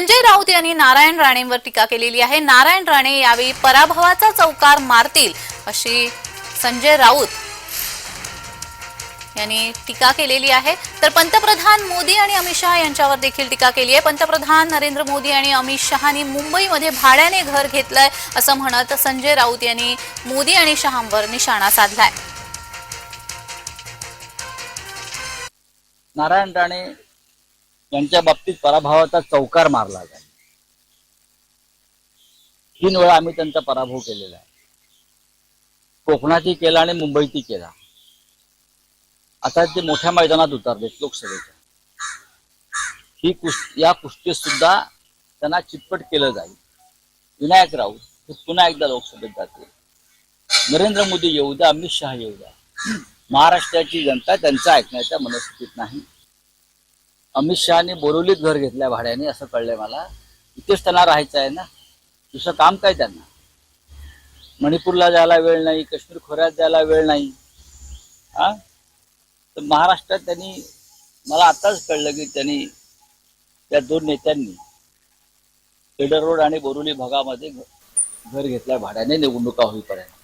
संजय राऊत यांनी नारायण राणेंवर टीका केलेली आहे. नारायण राणे यावेळी पराभवाचा चौकार मारतील अशी संजय राऊत यांनी टीका केलेली आहे. तर पंतप्रधान मोदी आणि अमित शहा यांच्यावर देखील टीका केली आहे. पंतप्रधान नरेंद्र मोदी आणि अमित शहानी मुंबईमध्ये भाड्याने घर घेतलंय असं म्हणत संजय राऊत यांनी मोदी आणि शहांवर निशाणा साधलाय. नारायण राणे यांच्या बाबतीत पराभवाचा चौकार मारला जाईल. तीन वेळा आम्ही त्यांचा पराभव केलेला आहे. कोकणातही केला आणि मुंबईतही केला. आता ते मोठ्या मैदानात उतरलेत लोकसभेच्या. ही कुस्ती या कुस्तीत सुद्धा त्यांना चितपट केलं जाईल. विनायक राऊत हे पुन्हा एकदा लोकसभेत जातील. नरेंद्र मोदी येऊ द्या अमित शहा येऊ द्या. महाराष्ट्राची जनता त्यांचा ऐकण्याच्या मनस्थितीत नाही. अमित शहानी बोरवलीत घर घेतलंय भाड्याने असं कळलंय मला. इथेच त्यांना राहायचं आहे ना. दुसरं काम काय त्यांना? मणिपूरला जायला वेळ नाही काश्मीर खोऱ्यात जायला वेळ नाही. हा? तर महाराष्ट्रात त्यांनी मला आताच कळलं की त्यांनी त्या दोन नेत्यांनी केडर रोड आणि बोरुली भागामध्ये घर घेतल्या भाड्याने निवडणुका होईपर्यंत.